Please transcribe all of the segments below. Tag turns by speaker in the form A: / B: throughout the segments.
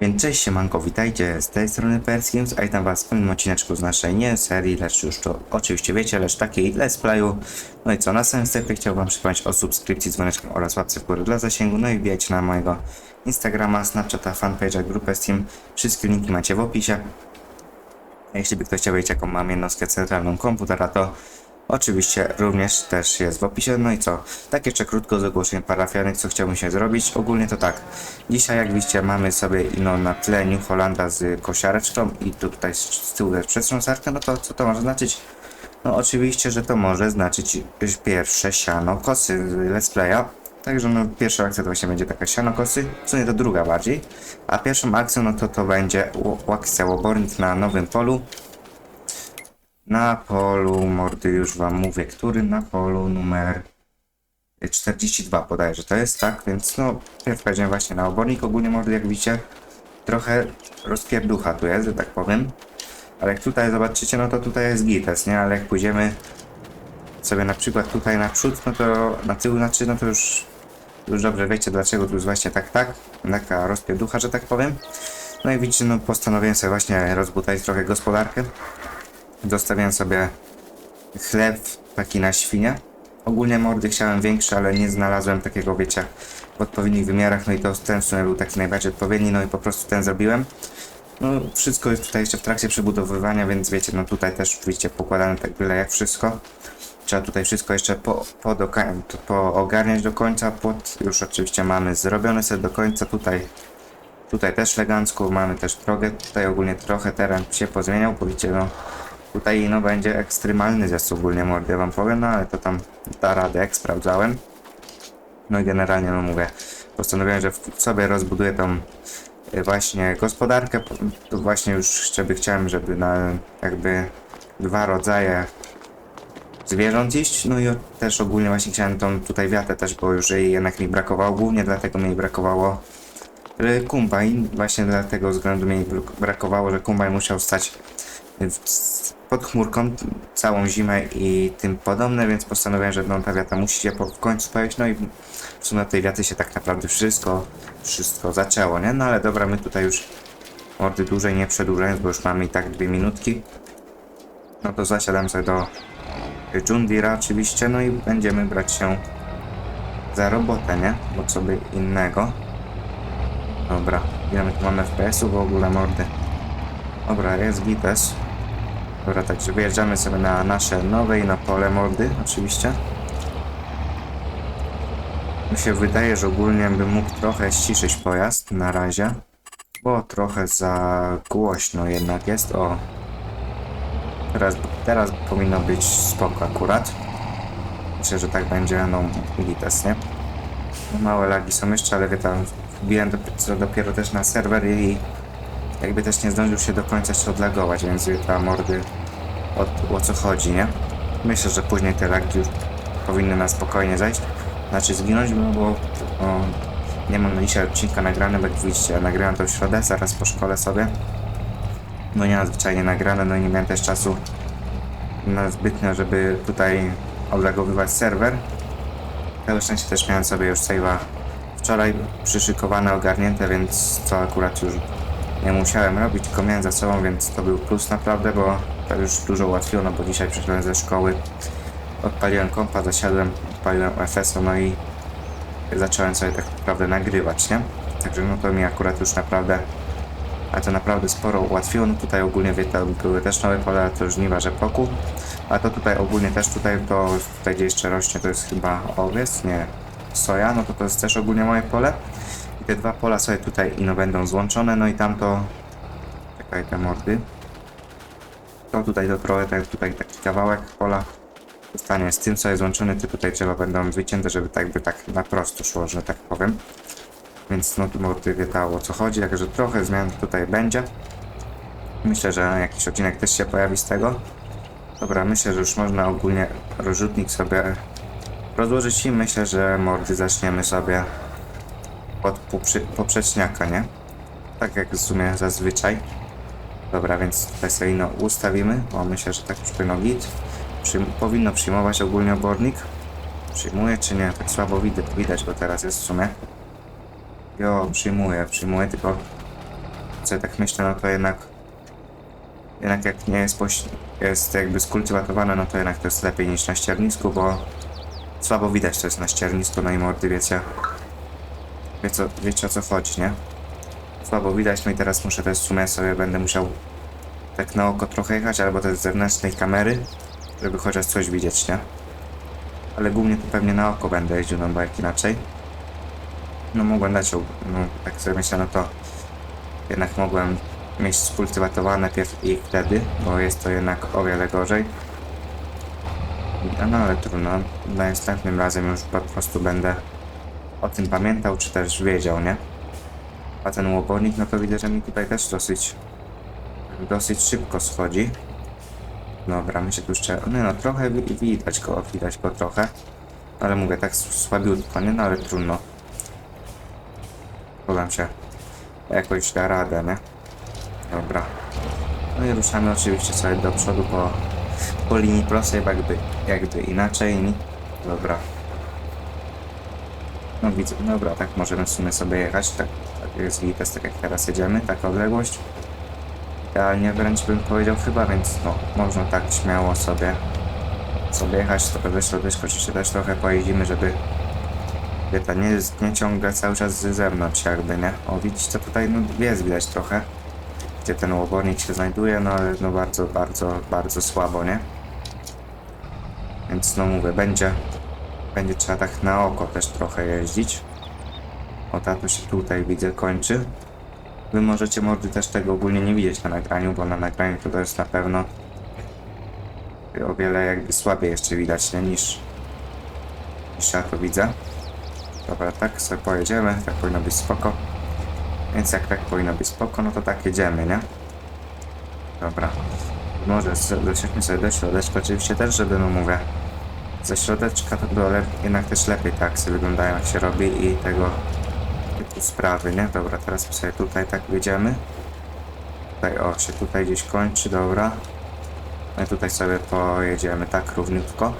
A: Więc cześć siemanko, witajcie z tej strony Perskins, a witam was w pewnym odcineczku z naszej nie serii, lecz już to oczywiście wiecie, lecz takiej let's playu. No i co, na samym wstępie chciałbym przypomnieć o subskrypcji, dzwoneczkiem oraz łapce w górę dla zasięgu, no i wbijajcie na mojego Instagrama, Snapchata, fanpage'a, grupę Steam, wszystkie linki macie w opisie. A jeśli by ktoś chciał wiedzieć jaką mam jednostkę centralną komputera, to oczywiście również też jest w opisie. No i co? Tak jeszcze krótko z ogłoszeń parafialnych, co chciałbym się zrobić. Ogólnie to tak. Dzisiaj jak widzicie mamy sobie ino na tle New Hollanda z kosiareczką i tu tutaj z, tyłu też przetrząsarkę. No to co to może znaczyć? No oczywiście, że to może znaczyć pierwsze siano kosy z Let's Playa. Także no pierwsza akcja to właśnie będzie taka siano kosy, co nie to druga bardziej. A pierwszą akcją no to to będzie akcja łobornik na nowym polu. Na polu, mordy już wam mówię, który na polu numer 42 podaję, że to jest, tak? Więc no, pierw powiedziałem właśnie na obornik, ogólnie mordy jak widzicie, trochę rozpierducha tu jest, że tak powiem. Ale jak tutaj zobaczycie, no to tutaj jest gites, nie? Ale jak pójdziemy sobie na przykład tutaj naprzód, no to na tył, znaczy, no to już, już dobrze wiecie dlaczego tu jest właśnie tak, tak, taka rozpierducha, że tak powiem. No i widzicie, no postanowiłem sobie właśnie rozbutać trochę gospodarkę. Zostawiałem sobie chleb taki na świnie. Ogólnie mordy chciałem większe, ale nie znalazłem takiego, wiecie, w odpowiednich wymiarach. No i to ten w sumie był taki najbardziej odpowiedni, no i po prostu ten zrobiłem. No wszystko jest tutaj jeszcze w trakcie przebudowywania, więc wiecie, no tutaj też widzicie pokładane tak byle jak wszystko. Trzeba tutaj wszystko jeszcze po, podoka- poogarniać do końca. Płot już oczywiście mamy zrobiony sobie do końca. Tutaj Tutaj też elegancko, mamy też drogę, tutaj ogólnie trochę teren się pozmieniał, bo widzicie, no tutaj no będzie ekstremalny zjazd ogólnie mordy, ja wam powiem, no ale to tam da radę, jak sprawdzałem. No i generalnie, no mówię, postanowiłem, że sobie rozbuduję tą y, właśnie gospodarkę, po- tu właśnie już żeby chciałem, żeby na jakby dwa rodzaje zwierząt iść, no i też ogólnie właśnie chciałem tą tutaj wiatę też, bo już jej jednak mi brakowało, głównie dlatego mi brakowało kombajn, właśnie dlatego względu mi brak- brakowało, że kombajn musiał stać pod chmurką całą zimę i tym podobne, więc postanowiłem, że no, ta wiata musi się po, w końcu pojawić, no i w sumie tej wiaty się tak naprawdę wszystko, wszystko zaczęło, nie? No ale dobra, my tutaj już mordy dłużej nie przedłużając, bo już mamy i tak dwie minutki, no to zasiadam sobie do Jundira oczywiście, no i będziemy brać się za robotę, nie? Bo co by innego. Dobra, ile my tu mamy FPS-u w ogóle mordy? Dobra, jest gites. Dobra, także wyjeżdżamy sobie na nasze nowe i na pole mordy, oczywiście. Mi się wydaje, że ogólnie bym mógł trochę ściszyć pojazd na razie, bo trochę za głośno jednak jest. O, teraz, teraz powinno być spoko akurat. Myślę, że tak będzie, no gites, nie? Małe lagi są jeszcze, ale wie tam, wbiłem dopiero, dopiero też na serwer i jakby też nie zdążył się do końca jeszcze odlagować, więc ta mordy o, o co chodzi, nie? Myślę, że później te lagi już powinny na spokojnie zajść, znaczy zginąć, bo o, nie mam na dzisiaj odcinka nagrany, bo jak widzicie, ja nagrałem to w środę, zaraz po szkole sobie. No nie nadzwyczajnie nagrane, no i nie miałem też czasu na zbytnio, żeby tutaj odlagowywać serwer. Całe szczęście też miałem sobie już save'a wczoraj przyszykowane, ogarnięte, więc to akurat już nie musiałem robić, tylko miałem za sobą, więc to był plus naprawdę, bo to już dużo ułatwiło, bo dzisiaj przyszedłem ze szkoły, odpaliłem kompa, zasiadłem, odpaliłem FS-a, no i zacząłem sobie tak naprawdę nagrywać, nie? Także no to mi akurat już naprawdę, a to naprawdę sporo ułatwiło, no tutaj ogólnie wie, były też nowe pole, ale to już żniwa rzepoku, a to tutaj ogólnie też tutaj, to tutaj gdzie jeszcze rośnie, to jest chyba owiec, nie, soja, no to to jest też ogólnie moje pole. Te dwa pola sobie tutaj ino będą złączone, no i tamto, czekaj te mordy, to tutaj to trochę, tak, tutaj taki kawałek pola zostanie z tym sobie złączony, te tutaj drzewa będą wycięte, żeby tak by tak na prosto szło, że tak powiem. Więc no tu mordy wietało o co chodzi, także trochę zmian tutaj będzie. Myślę, że jakiś odcinek też się pojawi z tego. Dobra, myślę, że już można ogólnie rozrzutnik sobie rozłożyć i myślę, że mordy zaczniemy sobie od poprze- poprzeczniaka, nie? Tak jak w sumie zazwyczaj. Dobra, więc tutaj sobie no ustawimy, bo myślę, że tak powinno git. Przyjm- powinno przyjmować ogólnie obornik. Przyjmuje czy nie? Tak słabo widać, widać go teraz jest w sumie. Jo, przyjmuje, przyjmuje, tylko sobie tak myślę, no to jednak jednak jak nie jest, jest jakby skultywowane, no to jednak to jest lepiej niż na ściernisku, bo słabo widać to jest na ściernisku, no i mordy wiecie, wie co, wiecie o co chodzi, nie? Słabo widać, no i teraz muszę też w sumie sobie będę musiał tak na oko trochę jechać, albo też z zewnętrznej kamery, żeby chociaż coś widzieć, nie? Ale głównie to pewnie na oko będę jeździł, no bo jak inaczej. No mogłem dać, no tak sobie myślę, no to jednak mogłem mieć skultywowane pierw i wtedy, bo jest to jednak o wiele gorzej. No ale trudno, następnym razem już po prostu będę o tym pamiętał, czy też wiedział, nie? A ten łobornik, no to widzę, że mi tutaj też dosyć dosyć szybko schodzi. Dobra, my się tu jeszcze... No, no trochę wi- widać go, widać go trochę. Ale mówię, tak słabiutko, nie? No ale trudno. Podam się jakoś da radę, nie? Dobra. No i ruszamy oczywiście sobie do przodu po, po linii prostej, jakby, jakby inaczej. Dobra. No widzę, dobra, tak możemy w sumie sobie jechać, tak, tak jest gites, tak jak teraz jedziemy, taka odległość. Idealnie wręcz bym powiedział chyba, więc no, można tak śmiało sobie sobie jechać trochę do środeczka, oczywiście też trochę pojedziemy, żeby Wieta nie, nie ciąga cały czas z zewnątrz jakby, nie? O, widzicie tutaj, no jest widać trochę, gdzie ten łobornik się znajduje, no ale no bardzo, bardzo, bardzo słabo, nie? Więc no mówię, będzie, będzie trzeba tak na oko też trochę jeździć. O, tato się tutaj widzę kończy. Wy możecie mordy też tego ogólnie nie widzieć na nagraniu, bo na nagraniu to jest na pewno o wiele jakby słabiej jeszcze widać, nie? Niż, niż ja to widzę. Dobra, tak sobie pojedziemy, tak powinno być spoko. Więc jak tak powinno być spoko, no to tak jedziemy, nie? Dobra. Może dosiądźmy sobie do środeczka oczywiście też, żeby, no mówię, ze środeczka to było jednak też lepiej tak sobie wyglądają jak się robi i tego typu sprawy, nie? Dobra, teraz sobie tutaj tak wjedziemy. Tutaj, o, się tutaj gdzieś kończy, dobra. No i tutaj sobie pojedziemy tak równiutko.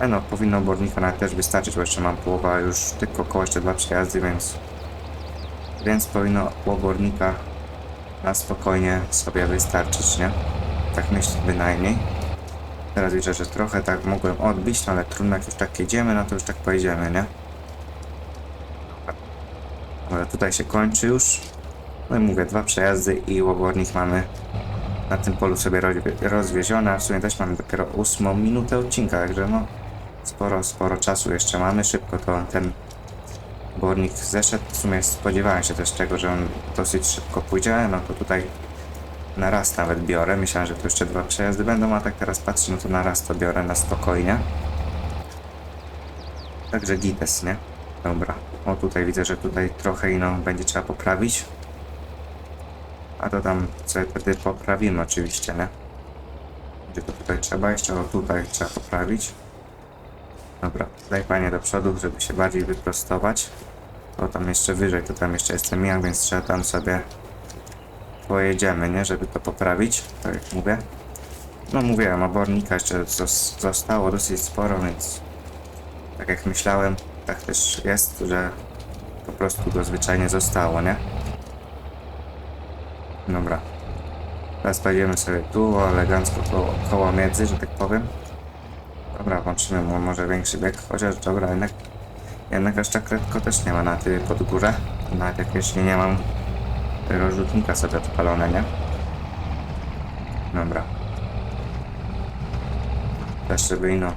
A: E no, powinno obornika nawet też wystarczyć, bo jeszcze mam połowa już tylko koło jeszcze dwa przejazdy, więc więc powinno obornika na spokojnie sobie wystarczyć, nie? Tak myślę bynajmniej. Teraz widzę, że trochę tak mogłem odbić, no ale trudno, jak już tak jedziemy, no to już tak pojedziemy, nie? Dobra, tutaj się kończy już. No i mówię, dwa przejazdy i łobornik mamy na tym polu sobie rozwie- rozwieziony, a w sumie też mamy dopiero ósmą minutę odcinka, także no sporo, sporo czasu jeszcze mamy, szybko to ten bornik zeszedł, w sumie spodziewałem się też tego, że on dosyć szybko pójdzie, no to tutaj na raz nawet biorę, myślałem, że to jeszcze dwa przejazdy będą, a tak teraz patrzę, no to na raz to biorę na spokojnie. Także gites, nie? Dobra, o tutaj widzę, że tutaj trochę ino będzie trzeba poprawić. A to tam sobie wtedy poprawimy oczywiście, nie? Gdzie to tutaj trzeba jeszcze? O tutaj trzeba poprawić. Dobra, daj panie do przodu, żeby się bardziej wyprostować. O tam jeszcze wyżej, to tam jeszcze jestem ja, więc trzeba tam sobie pojedziemy, nie? Żeby to poprawić, tak jak mówię. No mówiłem, obornika jeszcze zos- zostało dosyć sporo, więc tak jak myślałem, tak też jest, że po prostu go zwyczajnie zostało, nie? Dobra. Teraz pojedziemy sobie tu, elegancko koło, koło miedzy, że tak powiem. Dobra, włączymy mu może większy bieg, chociaż dobra, jednak, jednak aż tak też nie ma na ty pod górę. Nawet jak jeszcze nie mam rozrzutnika sobie odpalone, nie? Dobra. Też żeby ino.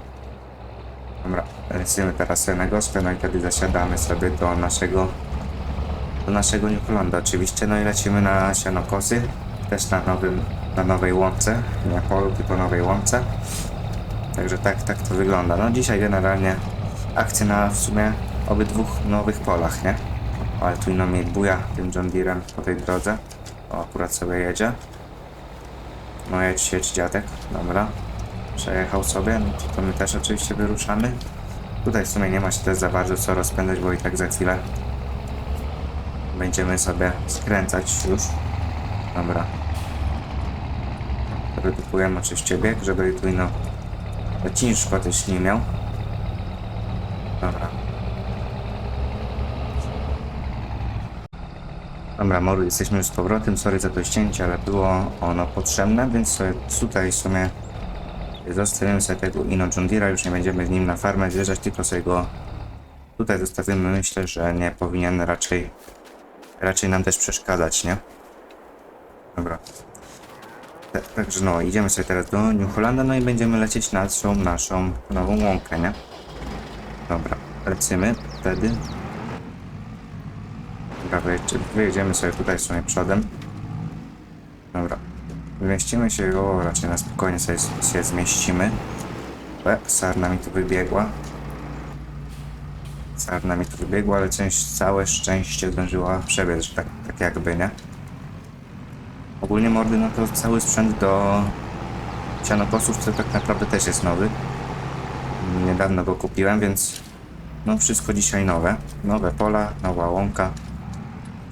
A: Dobra, lecimy teraz na gospę, no i wtedy zasiadamy sobie do naszego do naszego Newfolanda oczywiście, no i lecimy na sianokosy, też na nowym, na nowej łące, nie polu, tylko nowej łące. Także tak, tak to wygląda. No dzisiaj generalnie akcja na w sumie obydwu nowych polach, nie? Ale tu ino mnie buja tym John Deerem po tej drodze. O, akurat sobie jedzie. No jedź, jedź dziadek, dobra. Przejechał sobie, no to, to my też oczywiście wyruszamy. Tutaj w sumie nie ma się też za bardzo co rozpędzać, bo i tak za chwilę będziemy sobie skręcać już. Dobra. Redukujemy oczywiście bieg, żeby tu no ciężko też nie miał. Dobra. Moru, jesteśmy już z powrotem. Sorry za to ścięcie, ale było ono potrzebne, więc tutaj w sumie zostawimy sobie tego Ino John Deere'a, już nie będziemy z nim na farmę zjeżdżać, tylko sobie go tutaj zostawimy. Myślę, że nie powinien raczej raczej nam też przeszkadzać, nie? Dobra. Ta- Także no, idziemy sobie teraz do New Hollanda, no i będziemy lecieć na tą naszą nową łąkę, nie? Dobra, lecimy wtedy. Dobra, wyjedzie- wyjedziemy sobie tutaj w sumie przodem. Dobra. Zmieścimy się go, raczej na spokojnie sobie się zmieścimy. E, sarna mi tu wybiegła. Sarna mi tu wybiegła, ale część, całe szczęście zdążyła przebiec, że tak, tak jakby, nie? Ogólnie mordy, no to cały sprzęt do sianokosów to tak naprawdę też jest nowy. Niedawno go kupiłem, więc no wszystko dzisiaj nowe. Nowe pola, nowa łąka.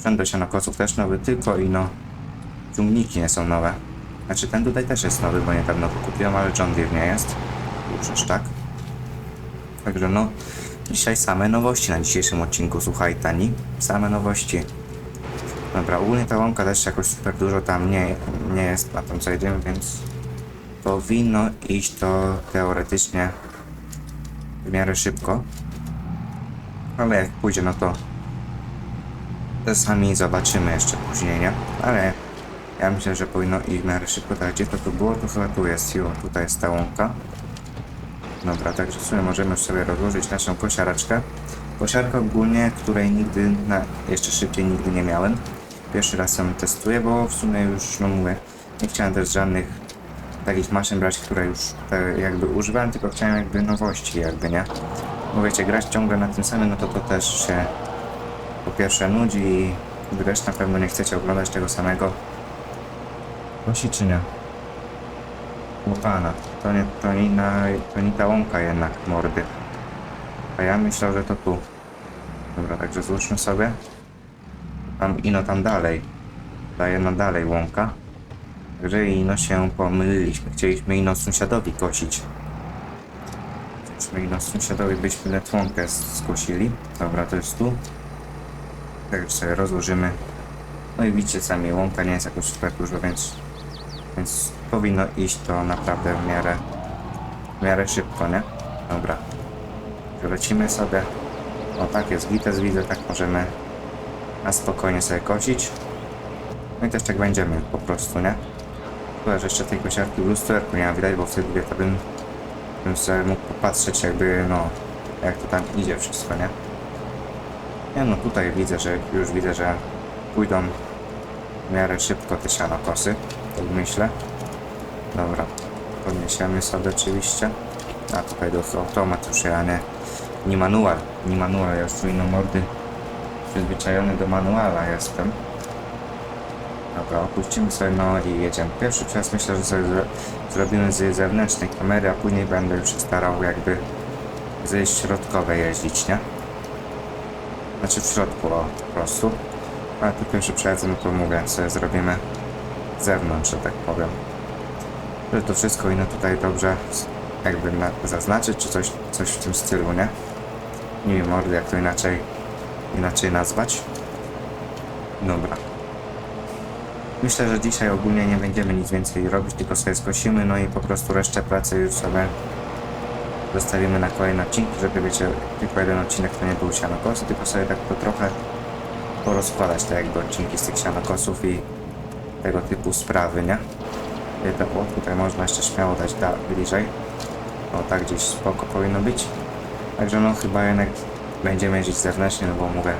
A: Sprzęt do sianokosów też nowy, tylko i no ciągniki nie są nowe. Znaczy ten tutaj też jest nowy, bo niedawno go kupiłem, ale John Deere nie jest. Aż tak. Także no, dzisiaj same nowości na dzisiejszym odcinku, słuchaj Tani. Same nowości. Dobra, ogólnie ta łąka też jakoś super dużo tam nie, nie jest na tym co jedziemy, więc powinno iść to teoretycznie w miarę szybko. Ale jak pójdzie, no to to sami zobaczymy jeszcze później, nie? Ale ja myślę, że powinno iść w miarę szybko. Tak, gdzie to tu było? To chyba tu jest. Jo, tutaj jest ta łąka. Dobra, także w sumie możemy sobie rozłożyć naszą kosiaraczkę. Kosiarkę ogólnie, której nigdy, na, jeszcze szybciej nigdy nie miałem. Pierwszy raz ją testuję, bo w sumie już, no mówię, nie chciałem też żadnych takich maszyn brać, które już te jakby używałem, tylko chciałem jakby nowości, jakby nie. Bo wiecie, grać ciągle na tym samym, no to to też się po pierwsze nudzi i wy też na pewno nie chcecie oglądać tego samego. Kosi czy nie? O pana, to nie, to nie, na, to nie ta łąka jednak mordy. A ja myślał, że to tu. Dobra, także złóżmy sobie. Tam ino tam dalej. Daje na dalej łąka. Także ino się pomyliliśmy. Chcieliśmy ino sąsiadowi kosić. Chcieliśmy ino sąsiadowi byśmy tę łąkę skosili. Dobra, to jest tu. Także sobie rozłożymy. No i widzicie sami, łąka nie jest jakoś super dużo, więc, więc powinno iść to naprawdę w miarę, w miarę szybko, nie? Dobra. Lecimy sobie. O tak jest gites widzę, tak możemy na spokojnie sobie kosić. No i też tak będziemy po prostu, nie? Chyba, że jeszcze tej kosiarki w lusterku nie ma widać, bo wtedy to bym, bym sobie mógł popatrzeć jakby, no, jak to tam idzie wszystko, nie? Nie no, tutaj widzę, że już widzę, że pójdą w miarę szybko te sianokosy, tak myślę. Dobra, podniesiemy sobie oczywiście. A tutaj do automat już ja nie, nie manual, nie manual, ja już tu inno mordy przyzwyczajony do manuala jestem. Dobra, opuścimy sobie no i jedziemy. Pierwszy czas myślę, że sobie zro zrobimy z zewnętrznej kamery, a później będę już starał jakby ze środkowej jeździć, nie? Znaczy w środku, o, po prostu. Ale tu pierwszy przejadę, no to mówię, sobie zrobimy zewnątrz, że tak powiem. Że to wszystko i no tutaj dobrze jakby na, zaznaczyć, czy coś, coś w tym stylu, nie? Nie wiem, mordy, jak to inaczej, inaczej nazwać. Dobra. Myślę, że dzisiaj ogólnie nie będziemy nic więcej robić, tylko sobie skosimy, no i po prostu resztę pracy już sobie zostawimy na kolejne odcinki, żeby wiecie, tylko jeden odcinek to nie był sianokosy, tylko sobie tak to trochę porozkładać te jakby odcinki z tych sianokosów i tego typu sprawy, nie? To, o, tutaj można jeszcze śmiało dać da, bliżej. O, tak gdzieś spoko powinno być. Także no chyba jednak będziemy jeździć zewnętrznie, no bo mówię,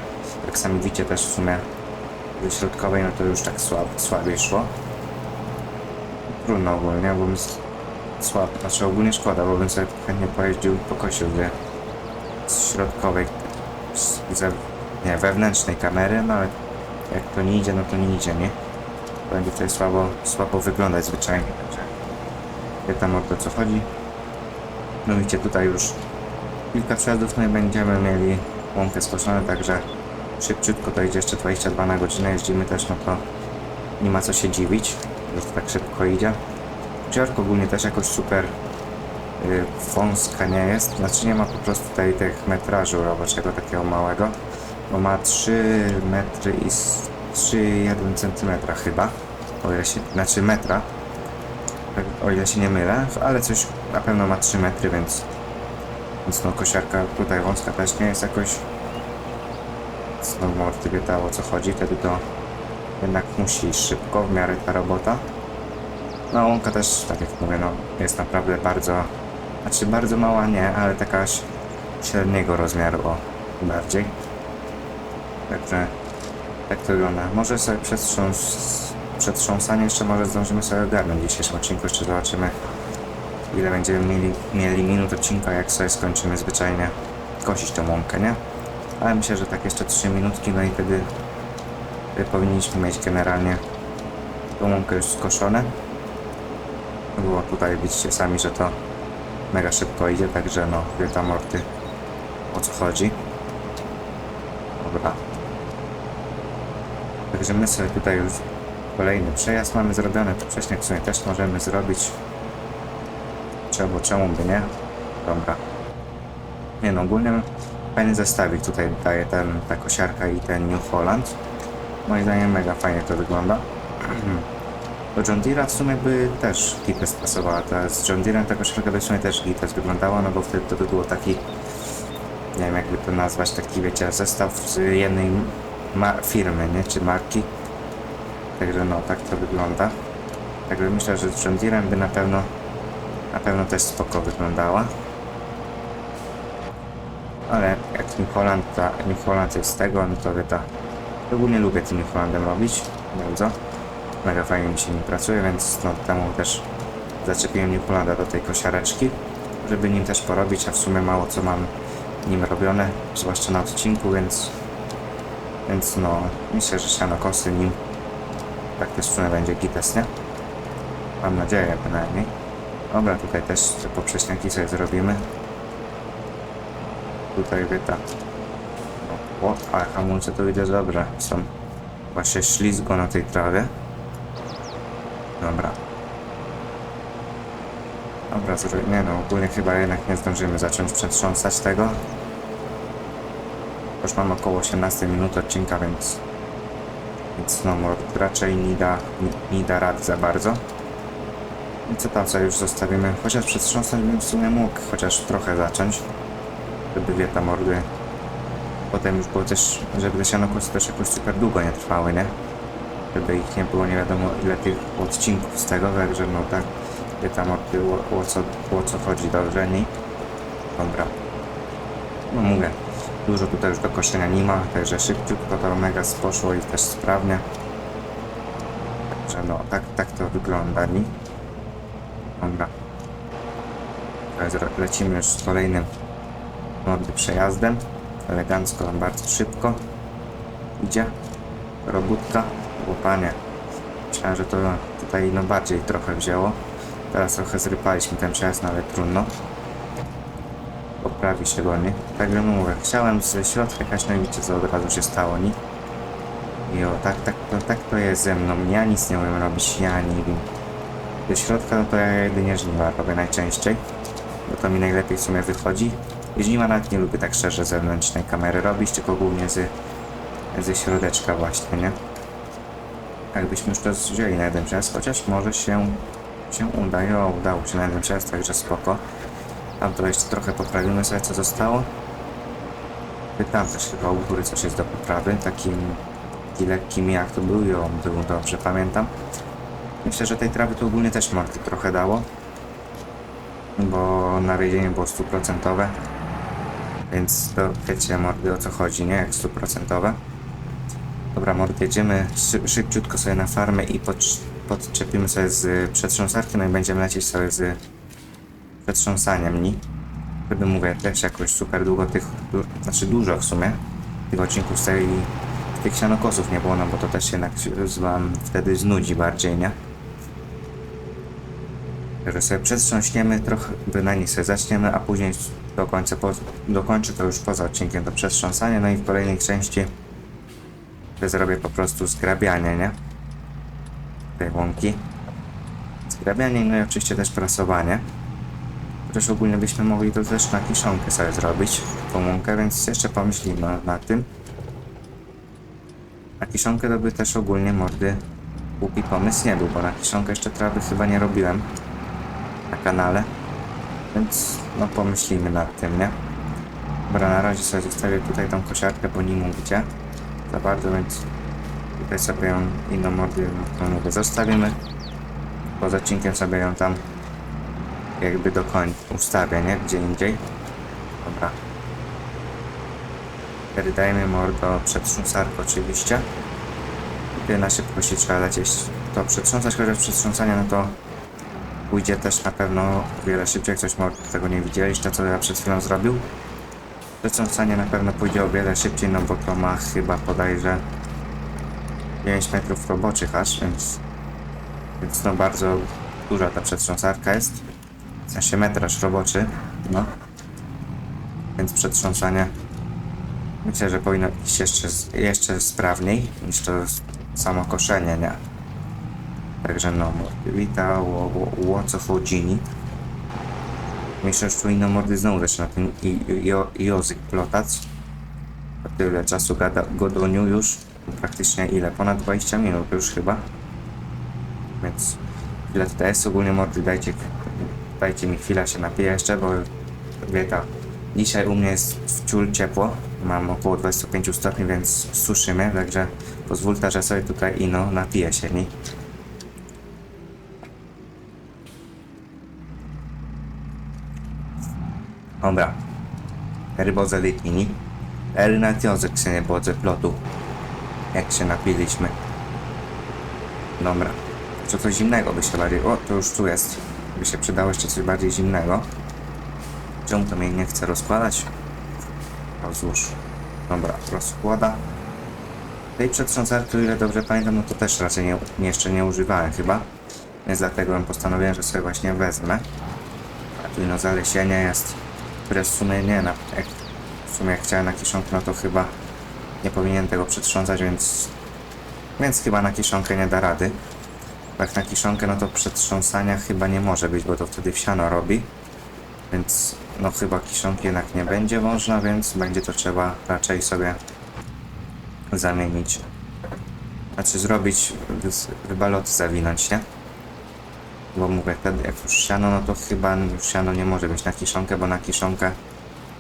A: jak sami widzicie też w sumie ze środkowej, no to już tak słab, słabiej szło. Trudno ogólnie, bo z- słab, znaczy ogólnie szkoda, bo bym sobie chętnie pojeździł i pokosił z środkowej, z, nie, wewnętrznej kamery, no ale jak to nie idzie, no to nie idzie, nie? Będzie tutaj słabo, słabo wyglądać zwyczajnie, także wie tam o to co chodzi. No tutaj już kilka przejazdów, no i będziemy mieli łąkę skoszone, także szybciutko to idzie jeszcze 22 na godzinę, jeździmy też, no to nie ma co się dziwić, że to tak szybko idzie. Ciarko ogólnie też jakoś super y, wąska nie jest, znaczy nie ma po prostu tutaj tych metrażu roboczego takiego małego, bo ma 3 metry i s- 3,1 cm chyba. O ile się, znaczy metra. Tak, O ile się nie mylę, ale coś na pewno ma 3 metry, więc, więc no kosiarka tutaj wąska też nie jest jakoś znowu mordy wiedziało o co chodzi, wtedy to jednak musi szybko w miarę ta robota. No łąka też, tak jak mówię, no jest naprawdę bardzo, znaczy bardzo mała nie, ale taka średniego rozmiaru, o, bardziej. Także tak to wygląda. Może sobie przetrząs, przetrząsanie jeszcze może zdążymy sobie ogarnąć w dzisiejszym odcinku, jeszcze zobaczymy ile będziemy mieli, mieli minut odcinka, jak sobie skończymy zwyczajnie kosić tą łąkę, nie? Ale myślę, że tak jeszcze 3 minutki, no i wtedy powinniśmy mieć generalnie tą łąkę już skoszone. Było tutaj, widzicie sami, że to mega szybko idzie, także no, wie tam morty o co chodzi. Dobra. Także my sobie tutaj już kolejny przejazd mamy zrobiony, to wcześniej w sumie też możemy zrobić. Czemu, czemu by nie? Dobra. Nie no, ogólnie fajny zestawik tutaj daje ten, ta kosiarka i ten New Holland. Moim zdaniem mega fajnie to wygląda. Do John Deere'a w sumie by też Gites pasowała. Ta z John Deere'em ta kosiarka by w sumie też Gites wyglądała, no bo wtedy to by było taki, nie wiem jakby to nazwać, taki wiecie, zestaw z jednej firmy, nie? Czy marki. Także no, tak to wygląda. Także myślę, że z John Deere'em by na pewno, na pewno też spoko wyglądała. Ale jak New Holland, ta, New Holland jest z tego, no to wieta. Ogólnie lubię tym New Hollandem robić, bardzo. Mega fajnie mi się nim pracuje, więc no temu też zaczepiłem New Hollanda do tej kosiareczki, żeby nim też porobić, a w sumie mało co mam nim robione, zwłaszcza na odcinku, więc więc no, myślę, że siano kosy nim tak też w sumie będzie gites, nie? Mam nadzieję bynajmniej. Dobra, tutaj też te poprześniaki sobie zrobimy. Tutaj wyta. O, ale hamulce to widzę dobrze. Są właśnie ślizgo na tej trawie. Dobra. Dobra, zro- nie no, ogólnie chyba jednak nie zdążymy zacząć przetrząsać tego. Już mam około 18 minut odcinka, więc więc no raczej nie da, nie, nie da rady za bardzo. I co tam sobie już zostawimy? Chociaż przetrząsnąć bym w sumie mógł, chociaż trochę zacząć, żeby wie ta mordy. Potem już było też, żeby te sianokosy też jakoś super długo nie trwały, nie? Żeby ich nie było nie wiadomo ile tych odcinków z tego, także no tak, ta mordy o, o, co, o co chodzi dobrze, nie? Dobra. No mówię, dużo tutaj już do koszenia nie ma, także szybciutko to mega poszło i też sprawnie. Także no, tak, tak to wygląda, nie? Dobra. Lecimy już z kolejnym mordy przejazdem. Elegancko, bardzo szybko. Idzie. Robótka. Łopanie. Myślałem, że to tutaj no bardziej trochę wzięło. Teraz trochę zrypaliśmy ten przejazd, no ale trudno poprawi się go, nie? Także no mówię, chciałem ze środka jechać, no i co od razu się stało, nie? I o, tak, tak, to, tak to jest ze mną, ja nic nie umiem robić, ja nie wiem. Do środka no to ja jedynie żniwa robię najczęściej, bo to mi najlepiej w sumie wychodzi. I żniwa nawet nie lubię tak szczerze zewnętrznej kamery robić, tylko głównie z, ze środeczka właśnie, nie? Jakbyśmy już to wzięli na jeden czas, chociaż może się, się uda, jo, udało się na jeden czas, także spoko. Tam to jeszcze trochę poprawimy sobie co zostało. I Tam też chyba u góry coś jest do poprawy, takim taki lekkim jak to był on był dobrze, pamiętam. Myślę, że tej trawy tu ogólnie też mordy trochę dało. Bo nawiezienie było stuprocentowe. Więc to wiecie mordy o co chodzi, nie? Jak stuprocentowe. Dobra mordy, jedziemy szy szybciutko sobie na farmę i pod podczepimy sobie z przetrząsarki, no i będziemy lecieć sobie z przetrząsaniem, nie? Wtedy mówię, też jakoś super długo tych, du, znaczy dużo w sumie, tych odcinków z tej, tych sianokosów nie było, no bo to też jednak wam wtedy znudzi bardziej, nie? Także sobie przetrząśniemy, trochę bynajmniej sobie zaczniemy, a później do końca, dokończę to już poza odcinkiem to przetrząsanie, no i w kolejnej części to zrobię po prostu zgrabianie, nie? Tej łąki. Zgrabianie, no i oczywiście też prasowanie. Chociaż ogólnie byśmy mogli to też na kiszonkę sobie zrobić, tą łąkę, więc jeszcze pomyślimy nad tym. Na kiszonkę to by też ogólnie mordy głupi pomysł nie był, bo na kiszonkę jeszcze trawy chyba nie robiłem na kanale. Więc no pomyślimy nad tym, nie? Dobra, na razie sobie zostawię tutaj tą kosiarkę, bo nie mówicie za bardzo, więc tutaj sobie ją inną mordy, no mówię, zostawimy. Poza odcinkiem sobie ją tam jakby do końca ustawię, nie? Gdzie indziej. Dobra. Wtedy dajmy mordo przetrząsarkę oczywiście. Tutaj na szybkości trzeba lecieć to przetrząsać, chociaż przetrząsanie no to pójdzie też na pewno o wiele szybciej, coś mordo tego nie widzieliście, co ja przed chwilą zrobił. Przetrząsanie na pewno pójdzie o wiele szybciej, no bo to ma chyba bodajże 5 metrów roboczych aż, więc, więc no bardzo duża ta przetrząsarka jest. W sensie metraż roboczy, no. Więc przetrząsanie myślę, że powinno iść jeszcze, jeszcze sprawniej niż to samo koszenie, nie? Także no, wita, o, o, o co chodzi. Myślę, że tu inne mordy znowu zaczyna ten Jozyk plotać. To tyle czasu gada, godoniu już. Praktycznie ile? Ponad 20 minut już chyba. Więc chwilę tutaj jest. Ogólnie mordy dajcie, dajcie mi chwilę się napiję jeszcze, bo wieta. Dzisiaj u mnie jest wciul ciepło. Mam około 25 stopni, więc suszy mnie, także pozwólcie, że sobie tutaj ino napiję się niej. Dobra. Ryboze litini. Ernat Józek się nie bodze plotu. Jak się napiliśmy. Dobra. Co coś zimnego by się bardziej... O, to już tu jest. By się przydało jeszcze coś bardziej zimnego. Czemu to mnie nie chce rozkładać? Rozłóż. Dobra, rozkłada. Tej przetrząsarki, o ile dobrze pamiętam, no to też raczej nie, jeszcze nie używałem chyba. Więc dlatego postanowiłem, że sobie właśnie wezmę. A tu no zalesienie jest, które w sumie nie, na, jak, w sumie jak chciałem na kiszonkę, no to chyba nie powinien tego przetrząsać, więc więc chyba na kiszonkę nie da rady. Bo Jak na kiszonkę, no to przetrząsania chyba nie może być, bo to wtedy wsiano robi. Więc no chyba kiszonki jednak nie będzie można, więc będzie to trzeba raczej sobie zamienić. Znaczy zrobić, wybaloty zawinąć, nie? Bo mówię, wtedy jak już siano, no to chyba już siano nie może być na kiszonkę, bo na kiszonkę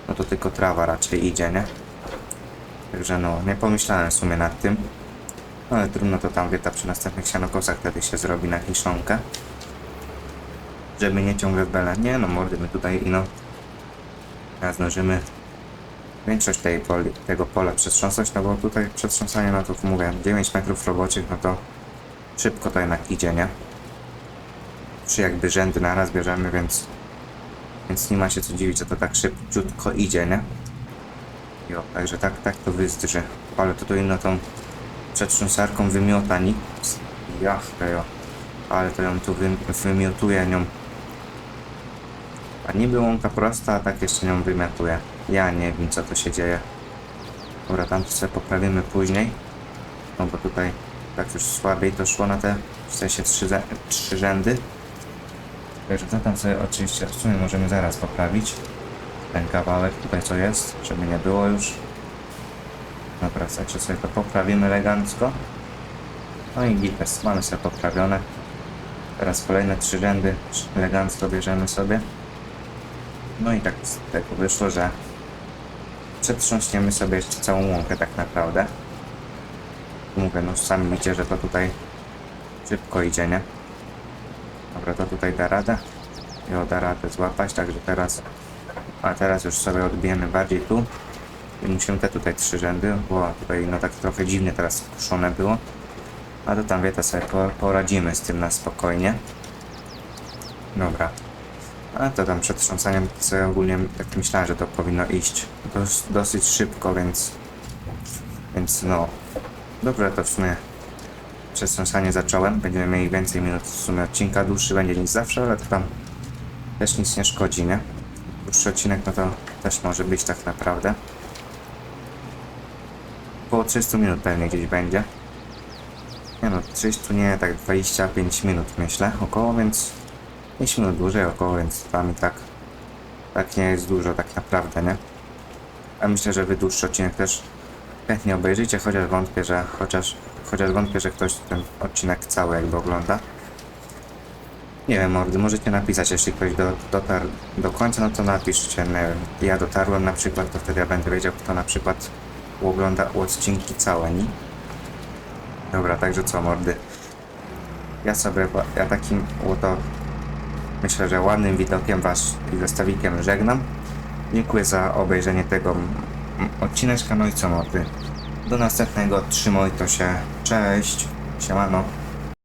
A: no to tylko trawa raczej idzie, nie? Także no, nie pomyślałem w sumie nad tym. No ale trudno to tam wieta przy następnych sianokosach wtedy się zrobi na kiszonkę. Żeby nie ciągle w bele. Nie no, mordy my tutaj ino. Zdążymy większość tej poli, tego pola przetrząsać, no bo tutaj przetrząsanie, no to mówię, 9 metrów roboczych, no to szybko to jednak idzie, nie? Trzy jakby rzędy naraz bierzemy, więc więc nie ma się co dziwić, że to tak szybciutko idzie, nie? Jo, także tak, tak to wyzdrzy. Ale to tu inno tą przetrząsarką wymiota nic. Jachkę, jo. Ale to ją tu wy, wymiotuje nią. A niby łąka prosta, a tak jeszcze nią wymiotuje. Ja nie wiem co to się dzieje. Dobra, tam sobie poprawimy później. No bo tutaj tak już słabiej to szło na te, w sensie trzy, trzy rzędy. Także to tam sobie oczywiście w sumie możemy zaraz poprawić. Ten kawałek tutaj co jest, żeby nie było już. Dobra, słuchajcie, sobie to poprawimy elegancko. No i gites, mamy sobie poprawione. Teraz kolejne trzy rzędy elegancko bierzemy sobie. No i tak z tego wyszło, że przetrząśniemy sobie jeszcze całą łąkę tak naprawdę. Mówię, no sami widzicie, że to tutaj szybko idzie, nie? Dobra, to tutaj da radę. Jo, da radę złapać, także teraz... A teraz już sobie odbijemy bardziej tu. I musimy te tutaj trzy rzędy, bo tutaj no tak trochę dziwnie teraz kuszone było. A to tam wie, to sobie po- poradzimy z tym na spokojnie. Dobra. A to tam przed trząsaniem sobie ogólnie tak myślałem, że to powinno iść dos, dosyć szybko, więc... Więc no... Dobrze, to w sumie przetrząsanie zacząłem. Będziemy mieli więcej minut w sumie odcinka. Dłuższy będzie niż zawsze, ale to tam też nic nie szkodzi, nie? Dłuższy odcinek no to też może być tak naprawdę. Około 30 minut pewnie gdzieś będzie. Nie no, 30 nie, tak 25 minut myślę około, więc 5 minut dłużej około, więc dla mnie tak, tak nie jest dużo tak naprawdę, nie? A myślę, że wy dłuższy odcinek też chętnie obejrzycie, chociaż wątpię, że chociaż, chociaż wątpię, że ktoś ten odcinek cały jakby ogląda. Nie wiem, mordy, możecie napisać, jeśli ktoś do, dotarł do końca, no to napiszcie, nie wiem, ja dotarłem na przykład, to wtedy ja będę wiedział, kto na przykład ogląda odcinki całe, nie? Dobra, także co, mordy? Ja sobie, ja takim oto, myślę, że ładnym widokiem was i zestawikiem żegnam. Dziękuję za obejrzenie tego odcineczka, no i co, mordy? Do następnego, trzymaj to się, cześć, siemano.